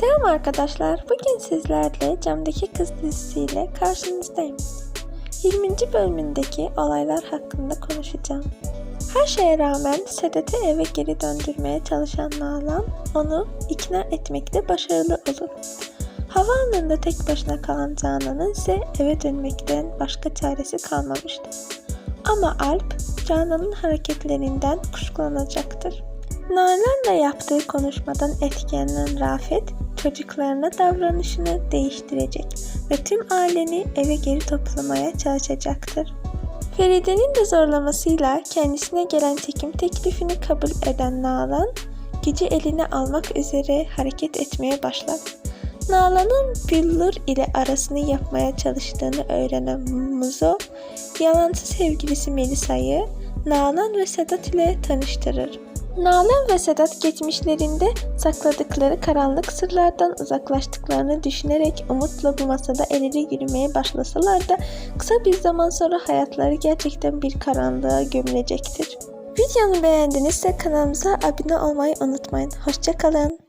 Selam arkadaşlar. Bugün sizlerle Camdaki Kız dizisiyle karşınızdayım. 20. bölümündeki olaylar hakkında konuşacağım. Her şeye rağmen Sedat'ı eve geri döndürmeye çalışan Nalan onu ikna etmekte başarılı olur. Havaalanında tek başına kalan Canan'ın ise eve dönmekten başka çaresi kalmamıştı. Ama Alp, Canan'ın hareketlerinden kuşkulanacaktır. Nalan'la yaptığı konuşmadan etkilenen Rafet, çocuklarına davranışını değiştirecek ve tüm aileni eve geri toplamaya çalışacaktır. Feride'nin de zorlamasıyla kendisine gelen çekim teklifini kabul eden Nalan, gücü eline almak üzere hareket etmeye başlar. Nalan'ın Büllür ile arasını yapmaya çalıştığını öğrenen Muzo, yalancı sevgilisi Melisa'yı Nalan ve Sedat ile tanıştırır. Nalan ve Sedat geçmişlerinde sakladıkları karanlık sırlardan uzaklaştıklarını düşünerek umutla bu masada el ele yürümeye başlasalar da kısa bir zaman sonra hayatları gerçekten bir karanlığa gömülecektir. Videomu beğendinizse kanalımıza abone olmayı unutmayın. Hoşçakalın.